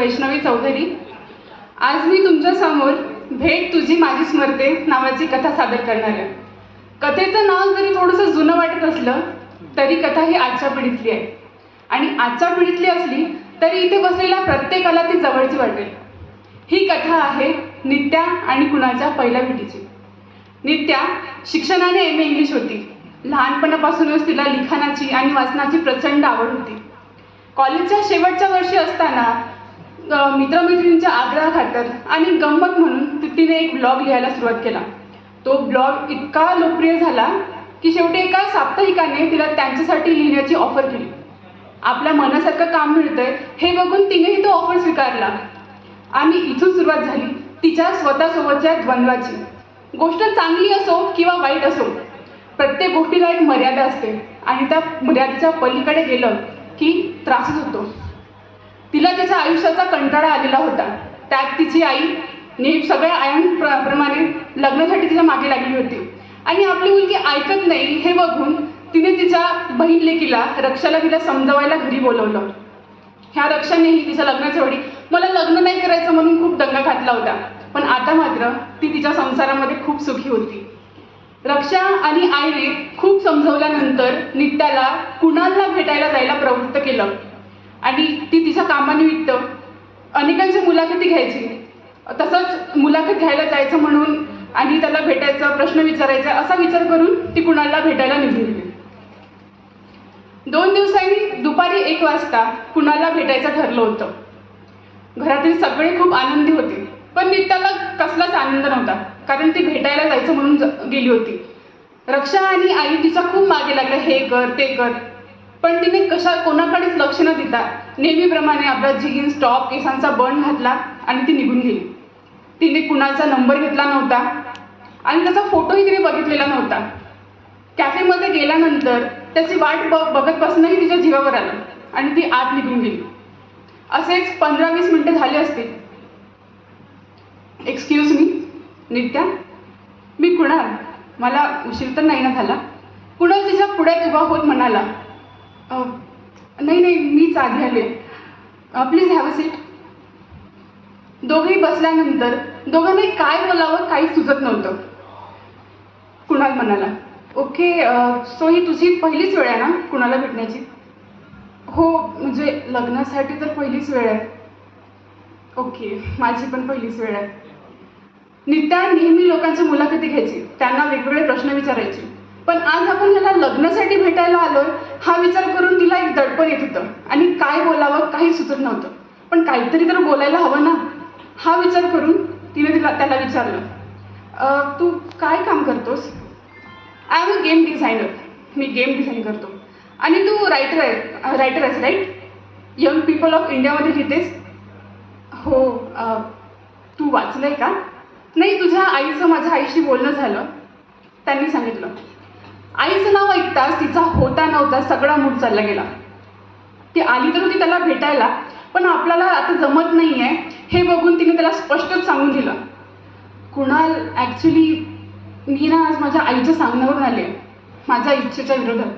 वैष्णवी चौधरी आज मी तुमच्यासमोर भेट तुझी माझी स्मरते नावाची कथा सादर करणार आहे. कथेचं नाव जरी थोडंसं जुनं वाटत असलं तरी कथा ही आजच्या पिढीतली आहे. आणि आजच्या पिढीतली असली तरी इथे बसलेल्या प्रत्येकाला ती जवळची वाटेल. ही कथा आहे नित्या आणि कुणाच्या पहिल्या भेटीची. नित्या शिक्षणाने एम ए इंग्लिश होती. लहानपणापासूनच तिला लिखाणाची आणि वाचनाची प्रचंड आवड होती. कॉलेजच्या शेवटच्या वर्षी असताना मित्रमैत्रिणींच्या आग्रहाखातर आणि गंमत म्हणून तिने एक ब्लॉग लिहायला सुरुवात केला. तो ब्लॉग इतका लोकप्रिय झाला की शेवटी एका साप्ताहिकाने तिला त्यांच्यासाठी लिहिण्याची ऑफर केली. आपल्या मनासारखं काम मिळतंय हे बघून तिनेही तो ऑफर स्वीकारला. आणि इथून सुरुवात झाली तिच्या स्वतःसोबतच्या द्वंद्वाची. गोष्ट चांगली असो किंवा वाईट असो प्रत्येक गोष्टीला एक मर्यादा असते. आणि त्या मर्यादेच्या पलीकडे गेलं की त्रासच होतो. तिला तिच्या आयुष्याचा कंटाळा आलेला होता. त्यात तिची आई नेहमी सगळ्या आयांप्रमाणे लग्नासाठी तिच्यामागे लागली होती. आणि आपली मुलगी ऐकत नाही हे बघून तिने तिच्या बहीण लेकीला रक्षाला तिला समजवायला घरी बोलवलं. ह्या रक्षानेही तिच्या लग्नाच्या वेळी मला लग्न नाही करायचं म्हणून खूप दंगा घातला होता. पण आता मात्र ती तिच्या संसारामध्ये खूप सुखी होती. रक्षा आणि आईने खूप समजवल्यानंतर नित्याला कुणालला भेटायला जायला प्रवृत्त केलं. आणि ती तिच्या कामानिमित्त अनेकांची मुलाखती घ्यायची. तसंच मुलाखत घ्यायला जायचं म्हणून आणि त्याला भेटायचं प्रश्न विचारायचा असा विचार करून ती कुणाला भेटायला निघून गेली. दोन दिवसांनी दुपारी एक वाजता कुणाला भेटायचं ठरलं होतं. घरातील सगळे खूप आनंदी होते. पण नित्याला कसलाच आनंद नव्हता. कारण ती भेटायला जायचं म्हणून गेली होती. रक्षा आणि आई तिच्या खूप मागे लागल्या. हे कर ते कर. पण तिने कशा कोणाकडेच लक्ष न देता नेहमीप्रमाणे आपला जीन्स टॉप केसांचा बन घातला आणि ती निघून गेली. तिने कुणाचा नंबर घेतला नव्हता आणि त्याचा फोटोही तिने बघितलेला नव्हता. कॅफेमध्ये गेल्यानंतर त्याची वाट ब बघत बसणंही तिच्या जीवावर आलं आणि ती आत निघून गेली. असेच पंधरा वीस मिनिटं झाले असतील. Excuse me Nitya. मी कुणाल? मला उशीर तर नाही ना झाला. कुणाल तिच्या पुढ्यात उभा होत म्हणाला नाही नाही मीच आधी आले. प्लीज हॅव अ सीट दोघंही बसल्यानंतर दोघांनी काय बोलावं काही सुचत नव्हतं. कुणाल म्हणाला ओके सो ही तुझी पहिलीच वेळ आहे ना कुणाला भेटण्याची? हो म्हणजे लग्नासाठी तर पहिलीच वेळ आहे. ओके माझी पण पहिलीच वेळ आहे. नित्या नेहमी लोकांची मुलाखती घ्यायची. त्यांना वेगवेगळे प्रश्न विचारायचे. पण आज आपण याला लग्नासाठी भेटायला आलोय हा विचार करून तिला एक दडपण येत होतं. आणि काय बोलावं काही सुचत नव्हतं. पण काहीतरी तर बोलायला हवं ना? हा विचार करून तिने तिला त्याला विचारलं तू काय काम करतोस? I am a game designer me game design करतो. आणि तू रायटर आहे रायटर आहेस राईट यंग पीपल ऑफ इंडियामध्ये लिहितेस? हो तू तू वाचलंय का? नाही तुझ्या आईचं माझ्या आईशी बोलणं झालं. त्यांनी सांगितलं. आईचं नाव ऐकताच तिचा होता नव्हता सगळा मूड चालला गेला. ती आली तर होती त्याला भेटायला पण आपल्याला आता जमत नाही आहे हे बघून तिने त्याला स्पष्टच सांगून दिलं. कुणाल ॲक्च्युली मी ना आज माझ्या आईच्या सांगण्यावरून आले. माझ्या इच्छेच्या विरोधात.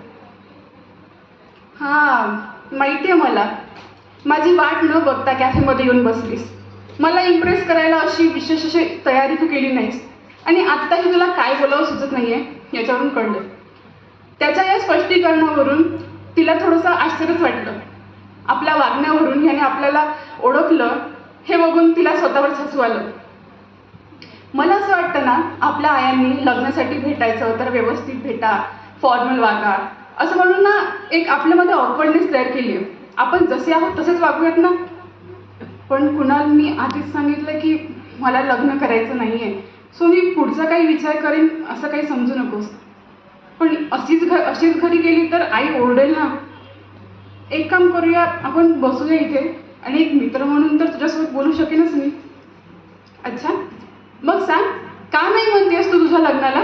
हां माहिती आहे मला. माझी वाट न बघता कॅफेमध्ये येऊन बसलीस. मला इम्प्रेस करायला अशी विशेष अशी तयारी तू केली नाहीस. आणि आत्ताही तुला काय बोलावं सुचत नाही आहे याच्यावरून कळलं. त्याच्या या स्पष्टीकरणावरून तिला थोडंसं आश्चर्यच वाटलं. आपल्या वागण्यावरून याने आपल्याला ओळखलं हे बघून तिला स्वतःवर हसू आलं. मला असं वाटतं ना आपल्या आयांनी लग्नासाठी भेटायचं तर व्यवस्थित भेटा फॉर्मल वागा. असं म्हणून ना एक आपल्यामध्ये ऑकवर्डनेस तयार केली आहे आपण जसे आहोत तसेच वागूयात ना. पण कुणाल मी आधीच सांगितलं की मला लग्न करायचं नाही आहे सो मी पुढचा काही विचार करेन असं काही समजू नकोस. पण अशीच घ अशीच घरी गेली तर आई ओरडेल ना. एक काम करूया आपण बसूया इथे आणि एक मित्र म्हणून तर तुझ्यासोबत बोलू शकेनच मी. अच्छा मग सांग का नाही म्हणतेस तू तुझ्या लग्नाला?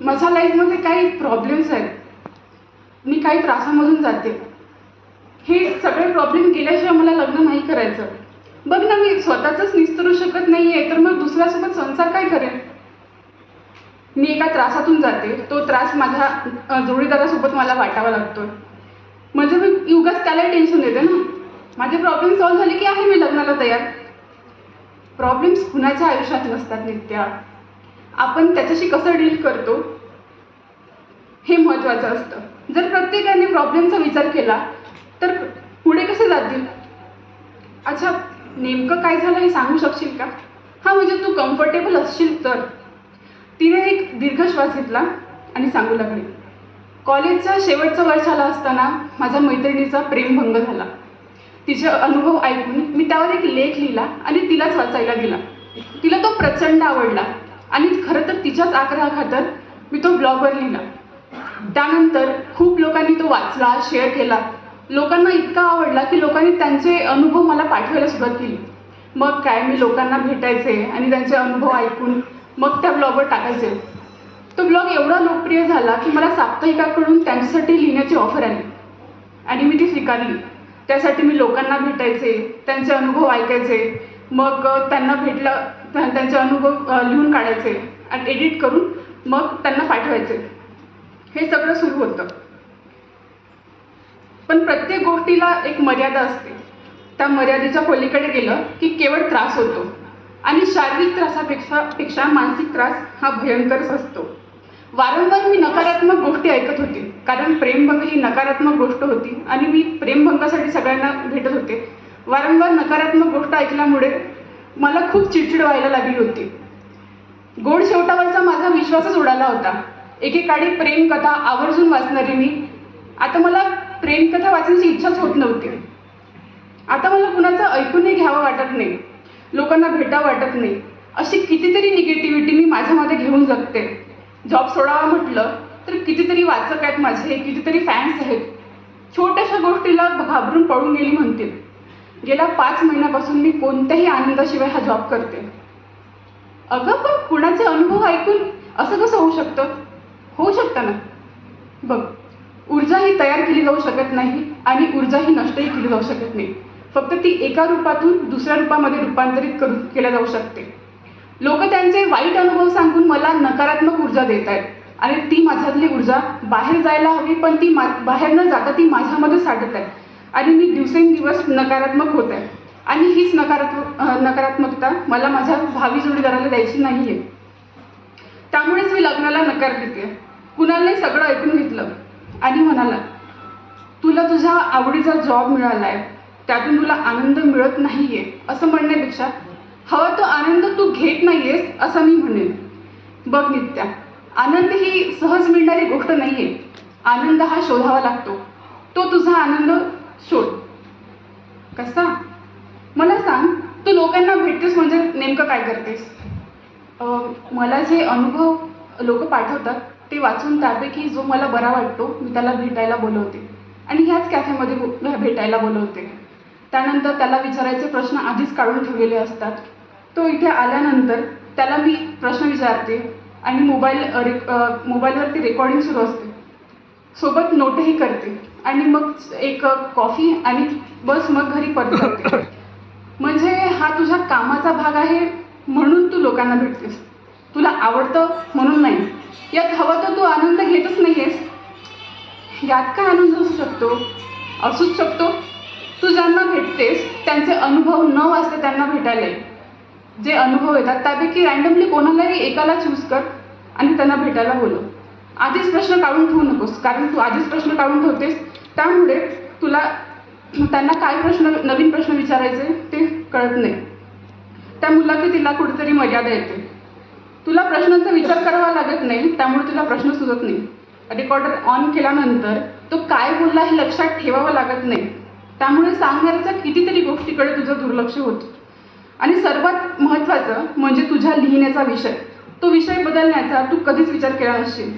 माझ्या लाईफमध्ये काही प्रॉब्लेम्स आहेत. मी काही त्रासामधून जाते. हे सगळे प्रॉब्लेम गेल्याशिवाय मला लग्न नाही करायचं. बघ ना मी स्वतःच निस्तरू शकत नाही आहे तर मग दुसऱ्यासोबत संसार काय करेन मी एका त्रासातून जाते. तो त्रास माझ्या जोडीदारासोबत मला वाटावा लागतो म्हणजे मी युगाच त्यालाही टेन्शन देते ना. माझे प्रॉब्लेम सॉल्व्ह झाले की आहे मी लग्नाला तयार. प्रॉब्लेम्स कुणाच्या आयुष्यात नसतात नित्या. आपण त्याच्याशी कसं डील करतो हे महत्त्वाचं असतं. जर प्रत्येकाने प्रॉब्लेमचा विचार केला तर पुढे कसे जातील? अच्छा नेमकं काय झालं हे सांगू शकशील का? हां म्हणजे तू कम्फर्टेबल असशील तर. तिने एक दीर्घ श्वास घेतला आणि सांगू लागली कॉलेजचा शेवटचा वर्ष वर्षाला असताना माझ्या मैत्रिणीचा प्रेमभंग झाला. तिचे अनुभव ऐकून मी त्यावर एक लेख लिहिला आणि तिलाच वाचायला दिला. तिला तो प्रचंड आवडला आणि खरं तर तिच्याच आग्रहाखातर मी तो ब्लॉगवर लिहिला. त्यानंतर खूप लोकांनी तो वाचला शेअर केला. लोकांना इतका आवडला की लोकांनी त्यांचे अनुभव मला पाठवायला सुरुवात केली. मग काय मी लोकांना भेटायचे आणि त्यांचे अनुभव ऐकून मग त्या ब्लॉगवर टाकायचे तो ब्लॉग एवढा लोकप्रिय झाला की मला साप्ताहिकाकडून त्यांच्यासाठी लिहिण्याची ऑफर आली. आणि मी ती स्वीकारली. त्यासाठी मी लोकांना भेटायचे त्यांचे अनुभव ऐकायचे. मग त्यांना भेटलं त्यांचे अनुभव लिहून काढायचे आणि एडिट करून मग त्यांना पाठवायचे. हे सगळं सुरू होतं. पण प्रत्येक गोष्टीला एक मर्यादा असते. त्या मर्यादेच्या पलीकडे गेलं की केवळ त्रास होतो. आणि शारीरिक त्रासापेक्षा पेक्षा मानसिक त्रास हा भयंकरच असतो. वारंवार मी नकारात्मक गोष्टी ऐकत होते. कारण प्रेमभंग ही नकारात्मक गोष्ट होती आणि मी प्रेमभंगासाठी सगळ्यांना भेटत होते. वारंवार नकारात्मक गोष्ट ऐकल्यामुळे मला खूप चिडचिड व्हायला लागली होती. गोड शेवटावरचा माझा विश्वासच उडाला होता. एकेकाळी प्रेमकथा आवर्जून वाचणारी मी. आता मला प्रेमकथा वाचण्याची इच्छाच होत नव्हती. आता मला कुणाचं ऐकूनही घ्यावं वाटत नाही. लोकांना भेटावं वाटत नाही. अशी कितीतरी निगेटिव्हिटी मी माझ्यामध्ये घेऊन जगते. जॉब सोडावा म्हटलं तर कितीतरी वाचक आहेत माझे कितीतरी फॅन्स आहेत. छोट्याशा गोष्टीला घाबरून पळून गेली म्हणतील. गेल्या पाच महिन्यापासून मी कोणत्याही आनंदाशिवाय हा जॉब करते. अगं पण कुणाचे अनुभव ऐकून असं कसं होऊ शकतं? होऊ शकतं ना? बघ ऊर्जा ही तयार केली जाऊ शकत नाही आणि ऊर्जा ही नष्टही केली जाऊ शकत नाही. फक्त ती एका रूपातून दुसऱ्या रूपामध्ये रूपांतरित करू केल्या जाऊ शकते. लोक त्यांचे वाईट अनुभव सांगून मला नकारात्मक ऊर्जा देत आहेत. आणि ती माझ्यातली ऊर्जा बाहेर जायला हवी पण ती मा बाहेर न जाता ती माझ्यामध्ये साठत आहे आणि मी दिवसेंदिवस नकारात्मक होत आहे. आणि हीच नकारात्मक नकारात्मकता मला माझ्या भावी जोडीदाराला द्यायची नाही आहे त्यामुळेच मी लग्नाला नकार देते. कुणालाही सगळं ऐकून घेतलं. आणि म्हणाला तुला तुझ्या आवडीचा जॉब मिळाला आहे त्यातून तुला आनंद मिळत नाही आहे असं म्हणण्यापेक्षा हवा तो आनंद तू घेत नाही आहेस असं मी म्हणेन. बघ नित्या आनंद ही सहज मिळणारी गोष्ट नाही आहे आनंद हा शोधावा लागतो. तो तुझा आनंद शोध. कसा? मला सांग तू लोकांना भेटतेस म्हणजे नेमकं काय करतेस? मला जे अनुभव लोक पाठवतात ते वाचून त्यापैकी जो मला बरा वाटतो मी त्याला भेटायला बोलवते. आणि ह्याच कॅफेमध्ये भेटायला बोलवते. त्यानंतर त्याला विचारायचे प्रश्न आधीच काढून ठेवलेले असतात. तो इथे आल्यानंतर त्याला मी प्रश्न विचारते आणि मोबाईल रेक मोबाईलवरती रेकॉर्डिंग सुरू असते. सोबत नोटही करते आणि मग एक कॉफी आणि बस मग घरी परत करते म्हणजे हा तुझ्या कामाचा भाग आहे म्हणून तू लोकांना भेटतेस. तुला आवडतं म्हणून नाही. यात हवं तर तू आनंद घेतच नाहीयेस. यात काय आनंद असू शकतो? असूच शकतो? तू ज्यांना भेटतेस त्यांचे अनुभव न वाचता त्यांना भेटायला जे अनुभव येतात त्यापैकी रँडमली कोणालाही एकाला चूज कर आणि त्यांना भेटायला बोलव. आधीच प्रश्न काढून ठेवू नकोस कारण तू आधीच प्रश्न काढून ठेवतेस. त्यामुळे तुला त्यांना काय प्रश्न नवीन प्रश्न विचारायचे ते कळत नाही. त्या मुलाखतीला कुठेतरी मर्यादा येते. तुला प्रश्नांचा विचार करावा लागत नाही त्यामुळे तुला प्रश्न सुचत नाही. रेकॉर्डर ऑन केल्यानंतर तो काय बोलला हे लक्षात ठेवावं लागत नाही. त्यामुळे सांगण्याच्या कितीतरी गोष्टीकडे तुझं दुर्लक्ष होतं. आणि सर्वात महत्त्वाचं म्हणजे तुझ्या लिहिण्याचा विषय. तो विषय बदलण्याचा तू कधीच विचार केला नसशील.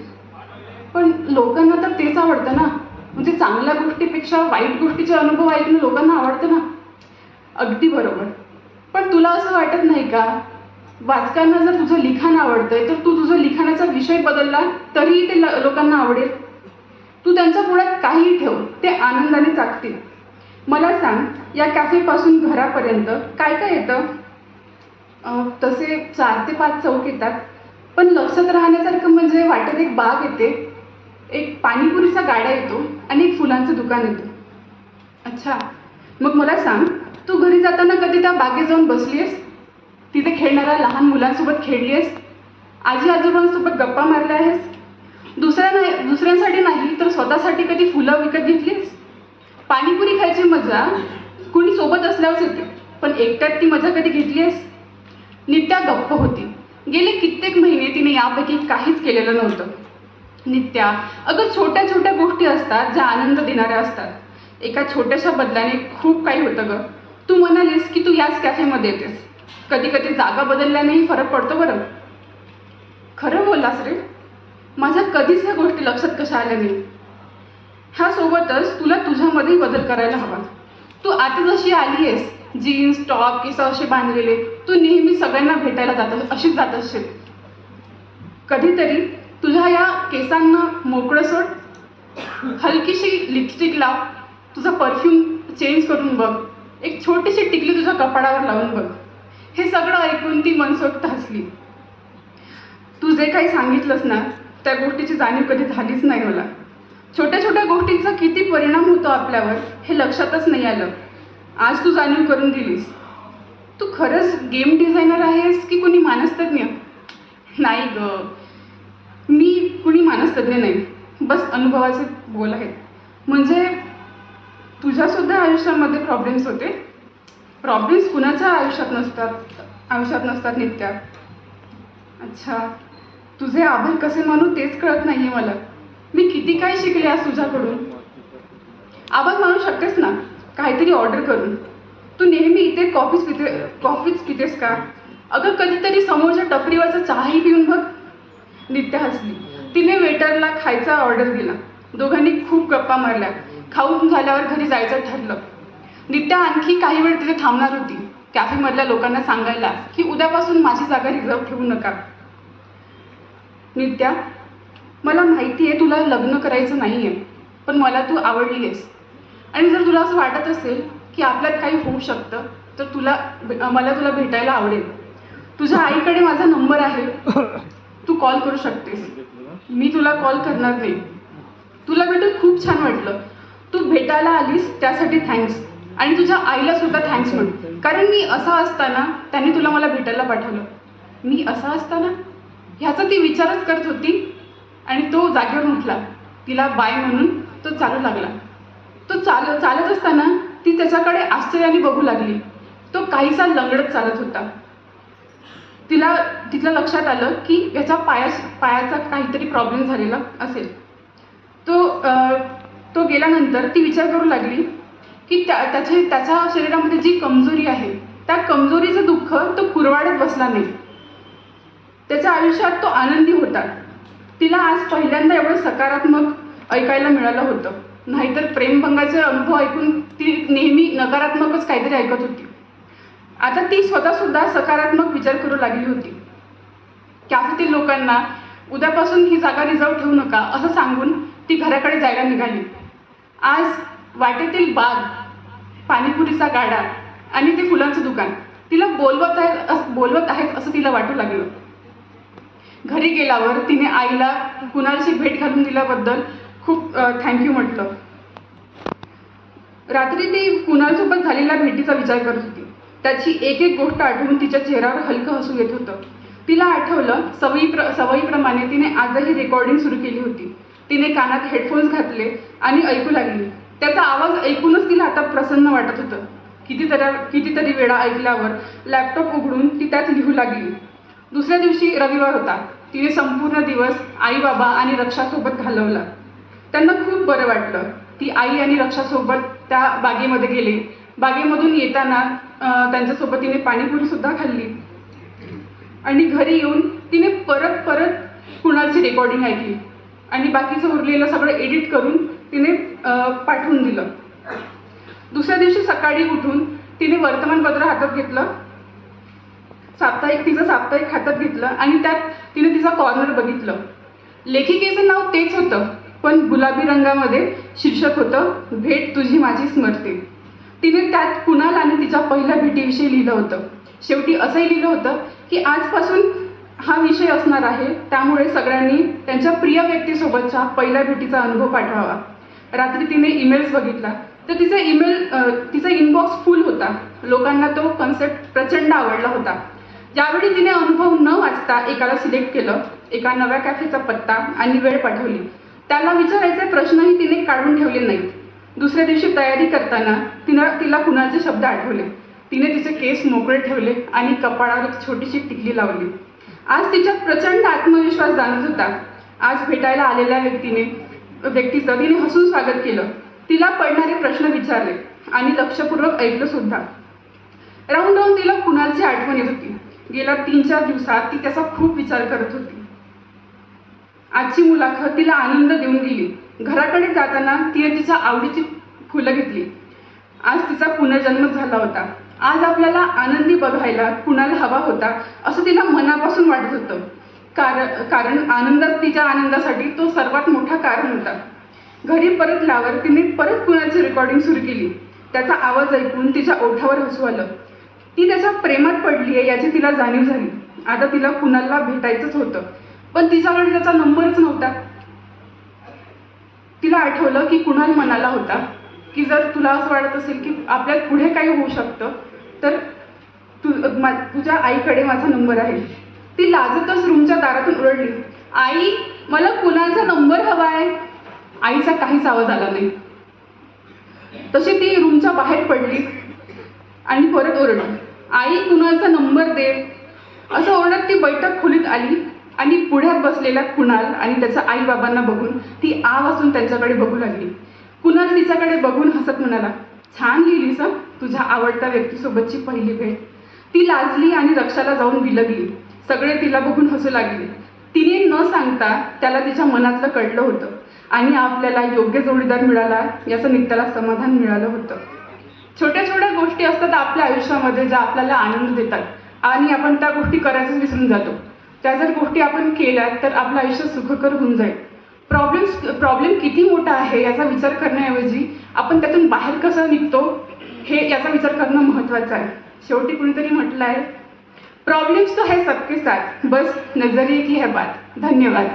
पण लोकांना तर तेच आवडतं ना. म्हणजे चांगल्या गोष्टीपेक्षा वाईट गोष्टीचे अनुभव ऐकणं लोकांना आवडतं ना. अगदी बरोबर. पण तुला असं वाटत नाही का? वाचकांना जर तुझं लिखाण आवडतंय तर तू तुझं लिखाणाचा विषय बदलला तरीही ते ल- लोकांना आवडेल. तू त्यांच्या पुढ्यात काहीही ठेव ते आनंदाने चाकतील. मला सांग या कॅफेपासून घरापर्यंत काय काय येतं? तसे चार ते पाच चौक येतात. पण लक्षात राहण्यासारखं म्हणजे वाटेत एक बाग येते. एक पाणीपुरीचा गाडा येतो आणि एक फुलांचं दुकान येतं. अच्छा. मग मला सांग तू घरी जाताना कधी त्या बागेत जाऊन बसली आहेस तिथे खेळणाऱ्या लहान मुलांसोबत खेळली आहेस आजी आजोबांसोबत गप्पा मारल्या आहेस? दुसऱ्या नाही दुसऱ्यांसाठी नाही तर स्वतःसाठी कधी फुलं विकत घेतलीस पाणीपुरी खायची मजा कुणी सोबत असल्यावरच येते पण एकट्यात ती मजा कधी घेतली आहेस? नित्या गप्प होती. गेले कित्येक महिने तिने यापैकी काहीच केलेलं नव्हतं. नित्या अगं छोट्या छोट्या गोष्टी असतात ज्या आनंद देणाऱ्या असतात. एका छोट्याशा बदलाने खूप काही होतं ग. तू म्हणालीस की तू याच कॅफेमध्ये येतेस. कधी कधी जागा बदलल्यानेही फरक पडतो बरं. खरं बोललास रे? माझ्या कधीच ह्या गोष्टी लक्षात कशा आल्या नाही ह्या सोबतच तुला तुझ्यामध्ये बदल करायला हवा. तू आता जशी आली आहेस जीन्स टॉप केस असे बांधलेले तू नेहमी सगळ्यांना भेटायला जात अशीच जात असशील कधीतरी तुझ्या या केसांना मोकळं सोड. हलकीशी लिपस्टिक लाव. तुझा परफ्यूम चेंज करून बघ. एक छोटीशी टिकली तुझ्या कपाडावर लावून बघ. हे सगळं ऐकून ती मनसोक्त हसली. तू जे काही सांगितलंस ना त्या गोष्टीची जाणीव कधी झालीच नाही मला. छोट्या छोट्या गोष्टींचा किती परिणाम होतो आपल्यावर हे लक्षातच नाही आलं. आज तू जाणीव करून दिलीस. तू खरंच गेम डिझायनर आहेस की कुणी मानसतज्ञ? नाही ग. मी कुणी मानसतज्ञ नाही. बस अनुभवाचे बोल आहेत. म्हणजे तुझ्यासुद्धा आयुष्यामध्ये प्रॉब्लेम्स होते? प्रॉब्लेम्स कुणाच्या आयुष्यात नसतात? आयुष्यात नसतात नित्या. अच्छा. तुझे आभार कसे मानू तेच कळत नाही आहे मला. मी किती काय शिकले आज तुझ्याकडून? आभार मानू शकतेस ना? काहीतरी ऑर्डर करून. तू नेहमी इथे कॉफीच पिते कॉफीच पितेस का? अगं कधीतरी समोरच्या टपरीवरचा चहाही पिऊन बघ. नित्या हसली. तिने वेटरला खायचा ऑर्डर दिला. दोघांनी खूप गप्पा मारल्या. खाऊन झाल्यावर घरी जायचं ठरलं. नित्या आणखी काही वेळ तिथे थांबणार होती. कॅफेमधल्या लोकांना सांगायला की उद्यापासून माझी जागा रिझर्व ठेवू नका. नित्या मला माहिती आहे तुला लग्न करायचं नाही आहे पण मला तू आवडली आहेस आणि जर तुला असं वाटत असेल की आपल्यात काही होऊ शकतं तर तुला मला तुला भेटायला आवडेल. तुझ्या आईकडे माझा नंबर आहे. तू कॉल करू शकतेस. मी तुला कॉल करणार नाही. तुला भेटून खूप छान वाटलं. तू भेटायला आलीस त्यासाठी थँक्स. आणि तुझ्या आईला सुद्धा थँक्स म्हण. कारण मी असा असताना त्यांनी तुला मला भेटायला पाठवलं. मी असा असताना? ह्याचा ती विचारच करत होती. आणि तो जागेवरून उठला. तिला बाय म्हणून तो चालू लागला. तो चाल चालत असताना ती त्याच्याकडे आश्चर्याने बघू लागली. तो काहीसा लंगडत चालत होता. तिला तिथलं लक्षात आलं की याच्या पाया पायाचा काहीतरी प्रॉब्लेम झालेला असेल. तो आ, तो गेल्यानंतर ती विचार करू लागली की त्या त्याचे त्याच्या शरीरामध्ये जी कमजोरी आहे त्या कमजोरीचं दुःख तो कुरवाडत बसला नाही. त्याच्या आयुष्यात तो आनंदी होता. तिला आज पहिल्यांदा एवढं सकारात्मक ऐकायला मिळालं होतं. नाहीतर प्रेमभंगाचे अनुभव ऐकून ती नेहमी नकारात्मकच काहीतरी ऐकत होती. आता ती स्वतःसुद्धा सकारात्मक विचार करू लागली होती. कॅफेतील लोकांना उद्यापासून ही जागा रिझर्व ठेवू नका असं सांगून ती घराकडे जायला निघाली. आज वाटेतील बाग पाणीपुरीचा गाडा आणि ते फुलांचं दुकान तिला बोलवत आहे बोलवत आहेत असं तिला वाटू लागलं. घरी गेल्यावर तिने आईला कुणालशी भेट घालून दिल्याबद्दल खूप थँक्यू म्हटलं. रात्री ती कुणालसोबत झालेल्या भेटीचा विचार करत होती. त्याची एक एक गोष्ट आठवून तिच्या चेहऱ्यावर हलकं हसू येत होतं. तिला आठवलं सवयी प्र सवयीप्रमाणे तिने आजही रेकॉर्डिंग सुरू केली होती. तिने कानात हेडफोन्स घातले आणि ऐकू लागली. त्याचा आवाज ऐकूनच तिला आता प्रसन्न वाटत होतं. कितीतरी कितीतरी वेळा ऐकल्यावर लॅपटॉप उघडून ती त्यात लिहू लागली. दुसऱ्या दिवशी रविवार होता. तिने संपूर्ण दिवस आई बाबा आणि रक्षासोबत घालवला. त्यांना खूप बरं वाटलं. ती आई आणि रक्षासोबत त्या बागेमध्ये गेले. बागेमधून येताना त्यांच्यासोबत तिने पाणीपुरी सुद्धा खाल्ली. आणि घरी येऊन तिने परत परत कुणालची रेकॉर्डिंग ऐकली. आणि बाकीचं उरलेलं सगळं एडिट करून तिने पाठवून दिलं. दुसऱ्या दिवशी सकाळी उठून तिने वर्तमानपत्र हातात घेतलं. साप्ताहिक तिचं साप्ताहिक हातात घेतलं आणि त्यात तिने तिचा कॉर्नर बघितलं. लेखिकेचं नाव तेच होतं पण गुलाबी रंगामध्ये शीर्षक होतं भेट तुझी माझी स्मरते तिने त्यात कुणाल आणि तिच्या पहिल्या भेटीविषयी लिहिलं होतं. शेवटी असंही लिहिलं होतं की आजपासून हा विषय असणार आहे त्यामुळे सगळ्यांनी त्यांच्या प्रिय व्यक्तीसोबतच्या पहिल्या भेटीचा अनुभव पाठवावा. रात्री तिने ईमेल्स बघितला. तर तिचा ईमेल तिचा इनबॉक्स फुल होता. लोकांना तो कन्सेप्ट प्रचंड आवडला होता. ज्यावेळी तिने अनुभव न वाचता एकाला सिलेक्ट केलं एका नव्या कॅफेचा पत्ता आणि वेळ पाठवली. त्याला विचारायचे प्रश्नही तिने काढून ठेवले नाहीत. दुसऱ्या दिवशी तयारी करताना तिनं तिला कुणाचे शब्द आठवले. तिने तिचे केस मोकळे ठेवले आणि कपाळावर एक छोटीशी टिकली लावली. आज तिच्यात प्रचंड आत्मविश्वास जाणत होता. आज भेटायला आलेल्या व्यक्तीने व्यक्तीचं तिने हसून स्वागत केलं. तिला पडणारे प्रश्न विचारले आणि लक्षपूर्वक ऐकलं सुद्धा. राहून राहून तिला कुणालची आठवण येत होती? गेल्या तीन चार दिवसात ती त्याचा खूप विचार करत होती. आजची मुलाखत तिला आनंद देऊन गेली घराकडे जाताना तिने तिच्या आवडीची फुलं घेतली. आज तिचा पुनर्जन्म झाला होता. आज आपल्याला आनंदी बघायला कुणाला हवा होता असं तिला मनापासून वाटत होतं. कारण कारण आनंदात तिच्या आनंदासाठी तो सर्वात मोठा कारण होता. घरी परतल्यावर तिने परत कुणाची रेकॉर्डिंग सुरू केली. त्याचा आवाज ऐकून तिच्या ओठावर हसू आलं. ती त्याच्या प्रेमात पडली आहे याची तिला जाणीव झाली. आता तिला कुणाला भेटायचंच होतं. पण तिच्याकडे त्याचा नंबरच नव्हता. तिला आठवलं की कुणाल म्हणाला होता की जर तुला असं वाटत असेल की आपल्यात पुढे काही होऊ शकतं तर तू मा तुझ्या आईकडे माझा नंबर आहे. ती लाजतच रूमच्या दारातून ओरडली आई मला कुणालचा नंबर हवा आहे? आईचा काहीच आवाज आला नाही. तशी ती रूमच्या बाहेर पडली आणि परत ओरडली. आई कुणालचा नंबर दे? असं ओरडत ती बैठक खोलीत आली आणि पुढ्यात बसलेल्या कुणाल आणि त्याच्या आई बाबांना बघून ती आ असून त्यांच्याकडे बघू लागली. कुणाल तिच्याकडे बघून हसत म्हणाला छान लिहिली सर तुझ्या आवडत्या व्यक्तीसोबतची पहिली भेट. ती लाजली आणि रक्षाला जाऊन विलगली. सगळे तिला बघून हसू लागले. तिने न सांगता त्याला तिच्या मनातलं कळलं होतं आणि आपल्याला योग्य जोडीदार मिळाला याचं नित्याला समाधान मिळालं होतं. छोट्या छोट्या गोष्टी असतात आपल्या आयुष्यामध्ये ज्या आपल्याला आनंद देतात. आणि आपण त्या गोष्टी करायचं विसरून जातो. त्या जर गोष्टी आपण केल्या तर आपलं आयुष्य सुखकर होऊन जाईल. प्रॉब्लेम्स प्रॉब्लेम किती मोठा आहे याचा विचार करण्याऐवजी आपण त्यातून बाहेर कसं निघतो हे याचा विचार करणं महत्त्वाचं आहे. शेवटी कुणीतरी म्हटलं आहे प्रॉब्लेम्स तो है सबके साथ. बस नजरिए की है बात. धन्यवाद.